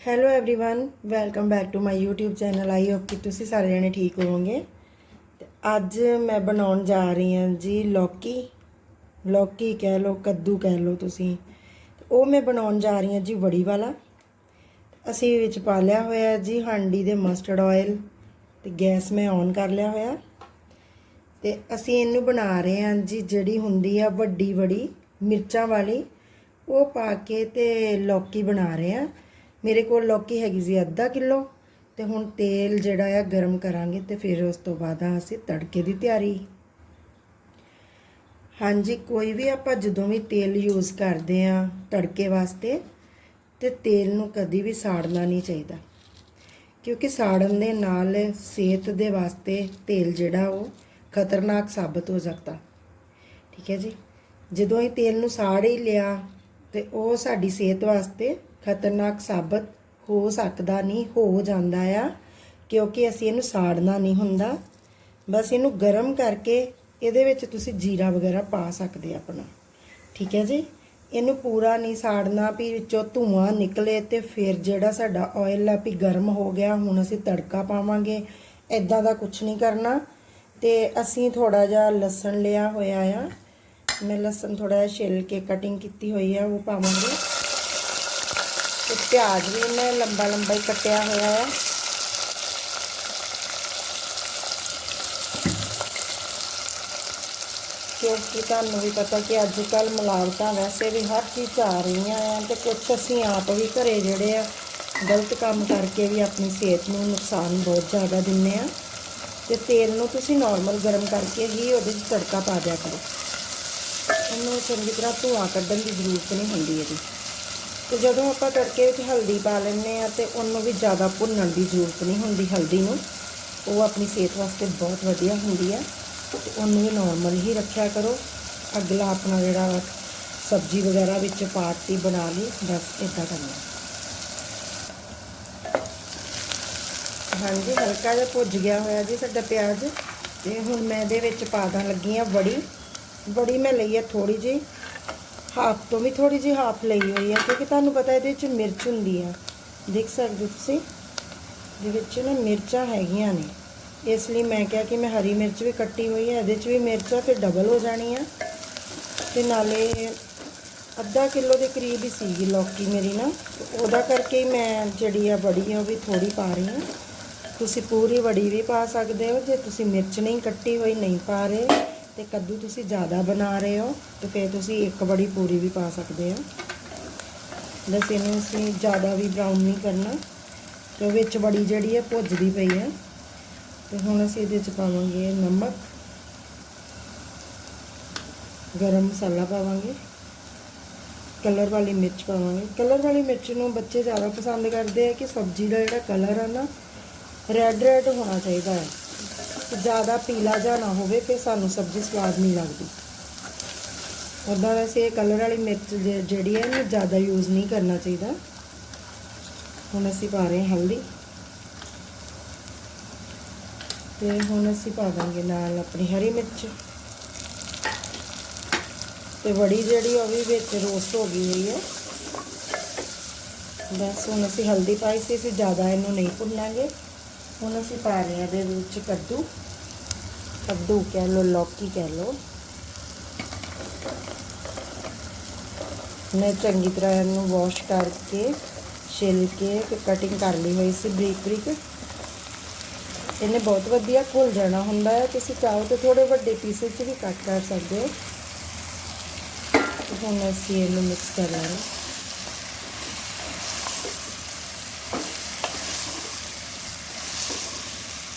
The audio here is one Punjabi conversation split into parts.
hello everyone welcome back to my YouTube channel I hope ਕਿ ਤੁਸੀਂ ਸਾਰੇ ਜਣੇ ਠੀਕ ਹੋਵੋਗੇ ਤੇ ਅੱਜ ਮੈਂ ਬਣਾਉਣ ਜਾ ਰਹੀ ਹਾਂ ਜੀ ਲੌਕੀ ਲੌਕੀ ਕਹਿ ਲਓ ਕੱਦੂ ਕਹਿ ਲਓ ਤੁਸੀਂ ਤੇ ਉਹ ਮੈਂ ਬਣਾਉਣ ਜਾ ਰਹੀ ਹਾਂ ਜੀ ਵੜੀ ਵਾਲਾ ਅਸੀਂ ਵਿੱਚ ਪਾ ਲਿਆ ਹੋਇਆ ਜੀ ਹਾਂਡੀ ਦੇ ਮਸਟਰਡ ਆਇਲ ਤੇ ਗੈਸ ਮੈਂ ਔਨ ਕਰ ਲਿਆ ਹੋਇਆ ਤੇ ਅਸੀਂ ਇਹਨੂੰ ਬਣਾ ਰਹੇ ਹਾਂ ਜੀ ਜਿਹੜੀ ਹੁੰਦੀ ਆ ਵੱਡੀ ਵੜੀ ਮਿਰਚਾਂ ਵਾਲੀ ਉਹ ਪਾ ਕੇ ਤੇ ਲੌਕੀ ਬਣਾ ਰਹੇ ਹਾਂ ਮੇਰੇ ਕੋਲ ਲੌਕੀ ਹੈਗੀ ਸੀ ਅੱਧਾ ਕਿਲੋ ਤੇ ਹੁਣ ਤੇਲ ਜਿਹੜਾ ਆ ਗਰਮ ਕਰਾਂਗੇ ਤੇ ਫਿਰ ਉਸ ਤੋਂ ਬਾਅਦ ਅਸੀਂ ਤੜਕੇ ਦੀ ਤਿਆਰੀ। ਹਾਂਜੀ, ਕੋਈ ਵੀ ਆਪਾਂ ਜਦੋਂ ਵੀ ਤੇਲ ਯੂਜ਼ ਕਰਦੇ ਆ ਤੜਕੇ ਵਾਸਤੇ ਤੇ ਤੇਲ ਨੂੰ ਕਦੀ ਵੀ ਸਾੜਨਾ ਨਹੀਂ ਚਾਹੀਦਾ। ਕਿਉਂਕਿ ਸਾੜਨ ਦੇ ਨਾਲ ਸਿਹਤ ਦੇ ਵਾਸਤੇ ਤੇਲ ਜਿਹੜਾ ਉਹ ਖਤਰਨਾਕ ਸਾਬਤ ਹੋ ਸਕਦਾ। ਠੀਕ ਹੈ ਜੀ? ਜਦੋਂ ਇਹ ਤੇਲ ਨੂੰ ਸਾੜ ਹੀ ਲਿਆ ਤੇ ਉਹ ਸਾਡੀ ਸਿਹਤ ਵਾਸਤੇ ਖਤਰਨਾਕ ਸਾਬਤ ਹੋ ਸਕਦਾ ਨਹੀਂ, ਹੋ ਜਾਂਦਾ ਆ, ਕਿਉਂਕਿ ਅਸੀਂ ਇਹਨੂੰ ਸਾੜਨਾ ਨਹੀਂ ਹੁੰਦਾ। ਬਸ ਇਹਨੂੰ ਗਰਮ ਕਰਕੇ ਇਹਦੇ ਵਿੱਚ ਤੁਸੀਂ ਜੀਰਾ ਵਗੈਰਾ ਪਾ ਸਕਦੇ ਆਪਣਾ। ਠੀਕ ਹੈ ਜੀ? ਇਹਨੂੰ ਪੂਰਾ ਨਹੀਂ ਸਾੜਨਾ, ਵੀ ਵਿੱਚੋਂ ਧੂਆਂ ਨਿਕਲੇ ਤੇ ਫਿਰ ਜਿਹੜਾ ਸਾਡਾ ਆਇਲ ਆ, ਵੀ ਗਰਮ ਹੋ ਗਿਆ, ਹੁਣ ਅਸੀਂ ਤੜਕਾ ਪਾਵਾਂਗੇ ਐਦਾਂ ਦਾ ਕੁਝ ਨਹੀਂ ਕਰਨਾ। ਤੇ ਅਸੀਂ ਥੋੜਾ ਜਿਹਾ ਲਸਣ ਲਿਆ ਹੋਇਆ ਆ। ਮੈਂ ਲਸਣ ਥੋੜਾ ਜਿਹਾ ਛਿੱਲ ਕੇ ਕਟਿੰਗ ਕੀਤੀ ਹੋਈ ਆ, ਉਹ ਪਾਵਾਂਗੇ। ਤੇ ਪਿਆਜ਼ ਵੀ ਮੈਂ ਲੰਬਾ ਲੰਬਾ ਹੀ ਕੱਟਿਆ ਹੋਇਆ ਆ ਕਿਉਂਕਿ ਤੁਹਾਨੂੰ ਵੀ ਪਤਾ ਕਿ ਅੱਜ ਕੱਲ ਮਿਲਾਵਟਾਂ ਵੈਸੇ ਵੀ ਹਰ ਚੀਜ਼ 'ਚ ਆ ਰਹੀਆਂ ਆ ਤੇ ਕੁਝ ਅਸੀਂ ਆਪ ਵੀ ਘਰੇ ਜਿਹੜੇ ਆ, ਗਲਤ ਕੰਮ ਕਰਕੇ ਵੀ ਆਪਣੀ ਸਿਹਤ ਨੂੰ ਨੁਕਸਾਨ ਬਹੁਤ ਜ਼ਿਆਦਾ ਦਿੰਨੇ ਆ। ਤੇ ਤੇਲ ਨੂੰ ਤੁਸੀਂ ਨਾਰਮਲ ਗਰਮ ਕਰਕੇ ਹੀ ਉਹਦੇ 'ਚ ਤੜਕਾ ਪਾ ਦਿਆ ਕਰੋ। ਇਹਨੂੰ ਚੰਗੀ ਤਰ੍ਹਾਂ ਧੂਆਂ ਕੱਢਣ ਦੀ ਜ਼ਰੂਰਤ ਨਹੀਂ ਹੁੰਦੀ ਇਹਦੀ। ਤੇ ਜਦੋਂ ਆਪਾਂ ਤੜਕੇ ਵਿੱਚ ਹਲਦੀ ਪਾ ਲੈਂਦੇ ਆ ਤੇ ਉਹਨੂੰ ਵੀ ਜ਼ਿਆਦਾ ਭੁੰਨਣ ਦੀ ਜ਼ਰੂਰਤ ਨਹੀਂ ਹੁੰਦੀ ਹਲਦੀ ਨੂੰ। ਉਹ ਆਪਣੀ ਸਿਹਤ ਵਾਸਤੇ ਬਹੁਤ ਵਧੀਆ ਹੁੰਦੀ ਆ। ਤੇ ਉਹਨੂੰ ਵੀ ਨਾਰਮਲ ਹੀ ਰੱਖਿਆ ਕਰੋ। ਅਗਲਾ ਆਪਣਾ ਜਿਹੜਾ ਵਾ ਸਬਜ਼ੀ ਵਗੈਰਾ ਵਿੱਚ ਪਾਤੀ ਬਣਾ ਲਈ। ਬਸ ਇਦਾਂ ਕਰਨਾ। ਹਾਂਜੀ, ਹਲਕਾ ਜਿਹਾ ਭੁੱਜ ਗਿਆ ਹੋਇਆ ਜੀ ਸਾਡਾ ਪਿਆਜ਼। ਤੇ ਹੁਣ ਮੈਂ ਇਹਦੇ ਵਿੱਚ ਪਾ ਦਾਂ ਲੱਗੀ ਆ ਬੜੀ ਵੜੀ ਮੈਂ ਲਈ ਆ ਥੋੜੀ ਜਿਹੀ। ਹਾਫ ਤੋਂ ਵੀ ਥੋੜੀ ਜਿਹੀ ਹਾਫ ਲਈ ਹੋਈ ਆ, ਕਿਉਂਕਿ ਤੁਹਾਨੂੰ ਪਤਾ ਇਹਦੇ ਵਿੱਚ ਮਿਰਚ ਹੁੰਦੀ ਆ। ਦੇਖ ਸਕਦੇ ਹੋ ਤੁਸੀਂ? ਦੇ ਵਿੱਚ ਨਾ ਮਿਰਚਾਂ ਹੈਗੀਆਂ ਨੇ। ਇਸ ਲਈ ਮੈਂ ਕਿਹਾ ਕਿ ਮੈਂ ਹਰੀ ਮਿਰਚ ਵੀ ਕੱਟੀ ਹੋਈ ਹੈ ਇਹਦੇ 'ਚ ਵੀ ਮਿਰਚ ਆ, ਫਿਰ ਡਬਲ ਹੋ ਜਾਣੀ ਆ। ਤੇ ਨਾਲੇ ਅੱਧਾ ਕਿਲੋ ਦੇ ਕਰੀਬ ਹੀ ਸੀਗੀ ਲੌਕੀ ਮੇਰੀ ਨਾ। ਉਹਦਾ ਕਰਕੇ ਹੀ ਮੈਂ ਜਿਹੜੀ ਆ ਬੜੀ ਉਹ ਵੀ ਥੋੜੀ ਪਾ ਰਹੀ ਹਾਂ ਤੁਸੀਂ ਪੂਰੀ ਵੜੀ ਵੀ ਪਾ ਸਕਦੇ ਹੋ, ਜੇ ਤੁਸੀਂ ਮਿਰਚ ਨਹੀਂ ਕੱਟੀ ਹੋਈ, ਨਹੀਂ ਪਾ ਰਹੇ। ਤੇ ਕੱਦੂ ਤੁਸੀਂ ਜ਼ਿਆਦਾ ਬਣਾ ਰਹੇ ਹੋ ਤੇ ਫਿਰ ਤੁਸੀਂ ਇੱਕ ਬੜੀ ਪੂਰੀ ਵੀ ਪਾ ਸਕਦੇ ਹੋ। ਬਸ ਇਹਨੂੰ ਅਸੀਂ ਜ਼ਿਆਦਾ ਵੀ ਬਰਾਊਨ ਨਹੀਂ ਕਰਨਾ, ਤੇ ਵਿੱਚ ਬੜੀ ਜਿਹੜੀ ਹੈ ਭੁੱਜਦੀ ਪਈ ਹੈ। ਤੇ ਹੁਣ ਅਸੀਂ ਇਹਦੇ ਚ ਪਾਵਾਂਗੇ ਨਮਕ, ਗਰਮ ਮਸਾਲਾ ਪਾਵਾਂਗੇ, ਕਲਰ ਵਾਲੀ ਮਿਰਚ ਪਾਵਾਂਗੇ। ਕਲਰ ਵਾਲੀ ਮਿਰਚ ਨੂੰ ਬੱਚੇ ਜ਼ਿਆਦਾ ਪਸੰਦ ਕਰਦੇ ਆ ਕਿ ਸਬਜ਼ੀ ਦਾ ਜਿਹੜਾ ਕਲਰ ਆ ਨਾ ਰੈੱਡ ਰੈੱਡ ਹੋਣਾ ਚਾਹੀਦਾ ਹੈ। ਜ਼ਿਆਦਾ ਪੀਲਾ ਜਾਂ ਨਾ ਹੋਵੇ ਫਿਰ ਸਾਨੂੰ ਸਬਜ਼ੀ ਸਵਾਦ ਨਹੀਂ ਲੱਗਦੀ। ਉੱਦਾਂ ਵੈਸੇ ਇਹ ਕਲਰ ਵਾਲੀ ਮਿਰਚ ਜਿਹੜੀ ਹੈ ਨਾ, ਜ਼ਿਆਦਾ ਯੂਜ਼ ਨਹੀਂ ਕਰਨਾ ਚਾਹੀਦਾ। ਹੁਣ ਅਸੀਂ ਪਾ ਰਹੇ ਹਾਂ ਹਲਦੀ। ਤੇ ਹੁਣ ਅਸੀਂ ਪਾ ਦਾਂਗੇ ਨਾਲ ਆਪਣੀ ਹਰੀ ਮਿਰਚ। ਤੇ ਵੜੀ ਜਿਹੜੀ ਉਹ ਵੀ ਵਿੱਚ ਰੋਸਟ ਹੋ ਗਈ ਹੋਈ ਹੈ। ਬਸ ਹੁਣ ਅਸੀਂ ਹਲਦੀ ਪਾਈ ਸੀ ਅਸੀਂ ਜ਼ਿਆਦਾ ਇਹਨੂੰ ਨਹੀਂ ਭੁੰਨਾਂਗੇ। ਹੁਣ ਅਸੀਂ ਪਾ ਰਹੇ ਹਾਂ ਇਹਦੇ ਵਿੱਚ ਕੱਦੂ ਕੱਦੂ ਕਹਿ ਲਓ, ਲੌਕੀ ਕਹਿ ਲਓ। ਮੈਂ ਚੰਗੀ ਤਰ੍ਹਾਂ ਇਹਨੂੰ ਵਾਸ਼ ਕਰਕੇ, ਛਿੱਲ ਕੇ ਤੇ ਕਟਿੰਗ ਕਰ ਲਈ ਹੋਈ ਸੀ ਬਰੀਕ ਬਰੀਕ। ਇਹਨੇ ਬਹੁਤ ਵਧੀਆ ਘੁਲ ਜਾਣਾ ਹੁੰਦਾ ਹੈ। ਤੁਸੀਂ ਚਾਹੋ ਤਾਂ ਥੋੜੇ ਵੱਡੇ ਪੀਸ 'ਚ ਵੀ ਕੱਟ ਕਰ ਸਕਦੇ ਹੋ। ਹੁਣ ਅਸੀਂ ਇਹਨੂੰ ਮਿਕਸ ਕਰ ਲੈਣਾ।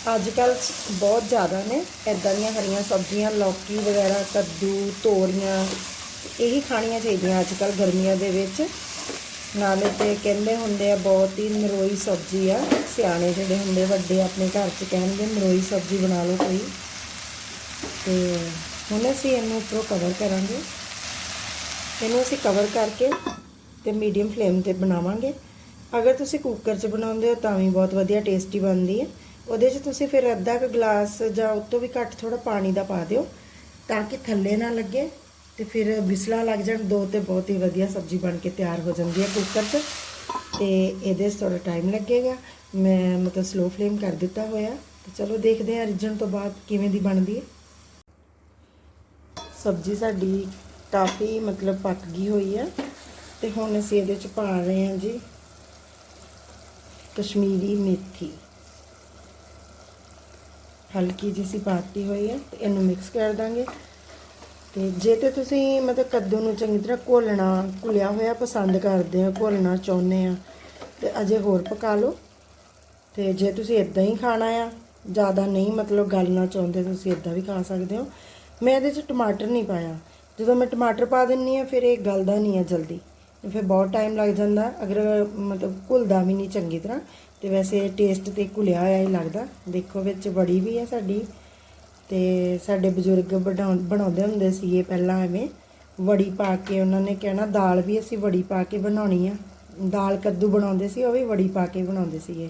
ਅੱਜ ਕੱਲ ਬਹੁਤ ਜ਼ਿਆਦਾ ਨੇ। ਇਦਾਂ ਦੀਆਂ ਹਰੀਆਂ ਸਬਜ਼ੀਆਂ, ਲੌਕੀ ਵਗੈਰਾ, ਕੱਦੂ, ਤੋਰੀਆਂ, ਇਹੀ ਖਾਣੀਆਂ ਚਾਹੀਦੀਆਂ ਅੱਜ ਕੱਲ ਗਰਮੀਆਂ ਦੇ ਵਿੱਚ। ਨਾਲੇ ਤੇ ਕਹਿੰਦੇ ਹੁੰਦੇ ਆ, ਬਹੁਤ ਹੀ ਨਰੋਈ ਸਬਜ਼ੀ ਆ। ਸਿਆਣੇ ਜਿਹੜੇ ਹੁੰਦੇ, ਵੱਡੇ ਆਪਣੇ ਘਰ 'ਚ ਕਹਿੰਦੇ ਨਰੋਈ ਸਬਜ਼ੀ ਬਣਾ ਲਓ ਕੋਈ। ਤੇ ਹੁਣ ਅਸੀਂ ਇਹਨੂੰ ਉੱਪਰੋਂ ਕਵਰ ਕਰਾਂਗੇ। ਇਹਨੂੰ ਅਸੀਂ ਕਵਰ ਕਰਕੇ ਤੇ ਮੀਡੀਅਮ ਫਲੇਮ ਤੇ ਬਣਾਵਾਂਗੇ। ਅਗਰ ਤੁਸੀਂ ਕੁੱਕਰ 'ਚ ਬਣਾਉਂਦੇ ਹੋ, ਤਾਂ ਵੀ ਬਹੁਤ ਵਧੀਆ ਟੇਸਟੀ ਬਣਦੀ ਹੈ। ਉਹਦੇ 'ਚ ਤੁਸੀਂ ਫਿਰ ਅੱਧਾ ਕੁ ਗਲਾਸ ਜਾਂ ਉਸ ਤੋਂ ਵੀ ਘੱਟ ਥੋੜਾ ਪਾਣੀ ਦਾ ਪਾ ਦਿਓ, ਤਾਂ ਕਿ ਥੱਲੇ ਨਾ ਲੱਗੇ ਤੇ ਫਿਰ ਬਿਸਲਾ ਲੱਗ ਜਾਣ, ਦੋ ਤੇ ਬਹੁਤ ਹੀ ਵਧੀਆ ਸਬਜ਼ੀ ਬਣ ਕੇ ਤਿਆਰ ਹੋ ਜਾਂਦੀ ਹੈ ਕੁੱਕਰ 'ਚ। ਤੇ ਇਹਦੇ 'ਚ ਥੋੜਾ ਟਾਈਮ ਲੱਗੇਗਾ। ਮੈਂ ਮਤਲਬ ਸਲੋ ਫਲੇਮ ਕਰ ਦਿੱਤਾ ਹੋਇਆ। ਤੇ ਚਲੋ ਦੇਖਦੇ ਹਾਂ ਰਿੱਝਣ ਤੋਂ ਬਾਅਦ ਕਿਵੇਂ ਦੀ ਬਣਦੀ ਹੈ। ਸਬਜ਼ੀ ਸਾਡੀ ਕਾਫੀ ਮਤਲਬ ਪੱਕ ਗਈ ਹੋਈ ਹੈ। ਤੇ ਹੁਣ ਅਸੀਂ ਇਹਦੇ 'ਚ ਪਾ ਰਹੇ ਹਾਂ ਜੀ ਕਸ਼ਮੀਰੀ ਮੇਥੀ। ਹਲਕੀ ਜਿਹੀ ਸੀ ਪਾਤੀ ਹੋਈ ਹੈ, ਤੇ ਇਹਨੂੰ ਮਿਕਸ ਕਰ ਦਾਂਗੇ। ਤੇ ਜੇ ਤੇ ਤੁਸੀਂ ਮਤਲਬ ਕੱਦੂ ਨੂੰ ਚੰਗੀ ਤਰ੍ਹਾਂ ਘੋਲਣਾ, ਘੁਲਿਆ ਹੋਇਆ ਪਸੰਦ ਕਰਦੇ ਹੋ, ਘੋਲਣਾ ਚਾਹੁੰਦੇ ਆ ਤੇ ਅਜੇ ਹੋਰ ਪਕਾ ਲਓ। ਤੇ ਜੇ ਤੁਸੀਂ ਇਦਾਂ ਹੀ ਖਾਣਾ ਆ, ਜ਼ਿਆਦਾ ਨਹੀਂ ਮਤਲਬ ਗਲਣਾ ਚਾਹੁੰਦੇ, ਤੁਸੀਂ ਇਦਾਂ ਵੀ ਖਾ ਸਕਦੇ ਹੋ। ਮੈਂ ਇਹਦੇ 'ਚ ਟਮਾਟਰ ਨਹੀਂ ਪਾਇਆ। ਜਦੋਂ ਮੈਂ ਟਮਾਟਰ ਪਾ ਦਿੰਨੀ ਆ, ਫਿਰ ਇਹ ਗਲਦਾ ਨਹੀਂ ਆ ਜਲਦੀ। ਫਿਰ ਬਹੁਤ ਟਾਈਮ ਲੱਗ ਜਾਂਦਾ, ਅਗਰ ਮਤਲਬ ਘੁਲਦਾ ਵੀ ਨਹੀਂ ਚੰਗੀ ਤਰ੍ਹਾਂ। ਤੇ ਵੈਸੇ ਟੇਸਟ ਤੇ ਘੁਲਿਆ ਹੋਇਆ ਹੀ ਲੱਗਦਾ। ਦੇਖੋ ਵਿੱਚ ਬੜੀ ਵੀ ਹੈ ਸਾਡੀ ਤੇ ਸਾਡੇ ਬਜ਼ੁਰਗ ਬਣਾਉਂ- ਬਣਾਉਂਦੇ ਹੁੰਦੇ ਸੀਗੇ ਪਹਿਲਾਂ ਐਵੇਂ। ਵੜੀ ਪਾ ਕੇ ਉਹਨਾਂ ਨੇ ਕਹਿਣਾ, ਦਾਲ ਵੀ ਅਸੀਂ ਵੜੀ ਪਾ ਕੇ ਬਣਾਉਣੀ ਆ। ਦਾਲ ਕੱਦੂ ਬਣਾਉਂਦੇ ਸੀ, ਉਹ ਵੀ ਵੜੀ ਪਾ ਕੇ ਬਣਾਉਂਦੇ ਸੀਗੇ।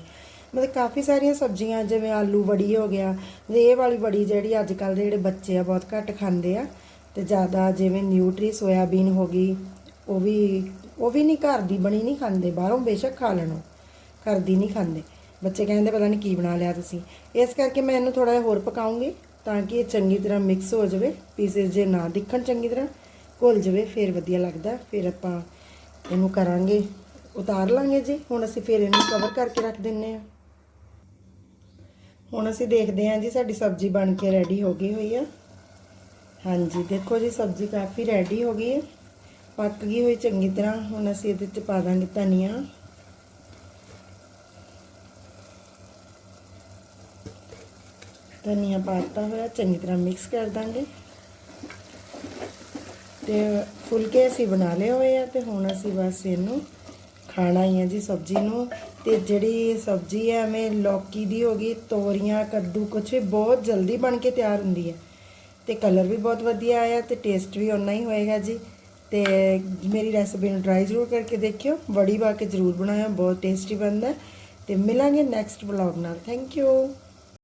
ਮਤਲਬ ਕਾਫੀ ਸਾਰੀਆਂ ਸਬਜ਼ੀਆਂ, ਜਿਵੇਂ ਆਲੂ ਵੜੀ ਹੋ ਗਿਆ, ਤੇ ਇਹ ਵਾਲੀ ਵੜੀ ਜਿਹੜੀ ਅੱਜ ਕੱਲ ਦੇ ਜਿਹੜੇ ਬੱਚੇ ਆ, ਬਹੁਤ ਘੱਟ ਖਾਂਦੇ ਆ। ਤੇ ਜ਼ਿਆਦਾ ਜਿਵੇਂ ਨਿਊਟਰੀ, ਸੋਇਆਬੀਨ ਹੋ ਗਈ, ਉਹ ਵੀ ਉਹ ਵੀ ਨਹੀਂ ਘਰ ਦੀ ਬਣੀ, ਨਹੀਂ ਖਾਂਦੇ, ਬਾਹਰੋਂ ਬੇਸ਼ੱਕ ਖਾ ਲੈਣੋ। ਘਰ ਦੀ ਨਹੀਂ ਖਾਂਦੇ। ਬੱਚੇ ਕਹਿੰਦੇ ਪਤਾ ਨਹੀਂ ਕੀ ਬਣਾ ਲਿਆ ਤੁਸੀਂ। ਇਸ ਕਰਕੇ ਮੈਂ ਇਹਨੂੰ ਥੋੜਾ ਜਿਹਾ ਹੋਰ ਪਕਾਉਂਗੀ ਤਾਂ ਕਿ ਇਹ ਚੰਗੀ ਤਰ੍ਹਾਂ ਮਿਕਸ ਹੋ ਜਾਵੇ ਪੀਸਸ ਜੇ ਨਾ ਦਿਖਣ ਚੰਗੀ ਤਰ੍ਹਾਂ, ਘੁਲ ਜਾਵੇ, ਫਿਰ ਵਧੀਆ ਲੱਗਦਾ। ਫਿਰ ਆਪਾਂ ਇਹਨੂੰ ਕਰਾਂਗੇ, ਉਤਾਰ ਲਾਂਗੇ ਜੀ। ਹੁਣ ਅਸੀਂ ਫਿਰ ਇਹਨੂੰ ਕਵਰ ਕਰਕੇ ਰੱਖ ਦਿੰਨੇ ਆ। ਹੁਣ ਅਸੀਂ ਦੇਖਦੇ ਹਾਂ ਜੀ, ਸਾਡੀ ਸਬਜ਼ੀ ਬਣ ਕੇ ਰੈਡੀ ਹੋ ਗਈ ਹੋਈ ਆ। ਹਾਂਜੀ, ਦੇਖੋ ਜੀ, ਸਬਜ਼ੀ ਕਾਫੀ ਰੈਡੀ ਹੋ ਗਈ ਹੈ। ਪੱਕ ਗਈ ਹੋਈ ਚੰਗੀ ਤਰ੍ਹਾਂ। ਹੁਣ ਅਸੀਂ ਇਹਦੇ ਵਿੱਚ ਪਾ ਦਾਂਗੇ ਧਨੀਆ। ਧਨੀਆ ਪਾਤਾ ਹੋਇਆ, ਚੰਗੀ ਤਰ੍ਹਾਂ ਮਿਕਸ ਕਰ ਦਾਂਗੇ। ਤੇ ਫੁਲਕੇ ਅਸੀਂ ਬਣਾ ਲਏ ਹੋਏ ਆ ਤੇ ਹੁਣ ਅਸੀਂ ਬਸ ਇਹਨੂੰ ਖਾਣਾ ਹੀ ਹੈ ਜੀ ਸਬਜ਼ੀ ਨੂੰ। ਤੇ ਜਿਹੜੀ ਸਬਜ਼ੀ ਹੈ ਐਵੇਂ ਲੌਕੀ ਦੀ ਹੋ ਗਈ, ਤੋਰੀਆਂ, ਕੱਦੂ, ਕੁਛ ਵੀ ਬਹੁਤ ਜਲਦੀ ਬਣ ਕੇ ਤਿਆਰ ਹੁੰਦੀ ਹੈ ਤੇ ਕਲਰ ਵੀ ਬਹੁਤ ਵਧੀਆ ਆਇਆ ਤੇ ਟੇਸਟ ਵੀ ਓਨਾ ਹੀ ਹੋਏਗਾ ਜੀ। ਤੇ ਮੇਰੀ ਰੈਸਪੀ ਨੂੰ ਟਰਾਈ ਜ਼ਰੂਰ ਕਰਕੇ ਦੇਖਿਓ। ਬੜੀ ਪਾ ਕੇ ਜ਼ਰੂਰ ਬਣਾਇਆ ਬਹੁਤ ਟੇਸਟੀ ਬਣਦਾ। ਹੈ। ਤੇ ਮਿਲਾਂਗੇ ਨੈਕਸਟ ਵਲੌਗ ਨਾਲ। Thank you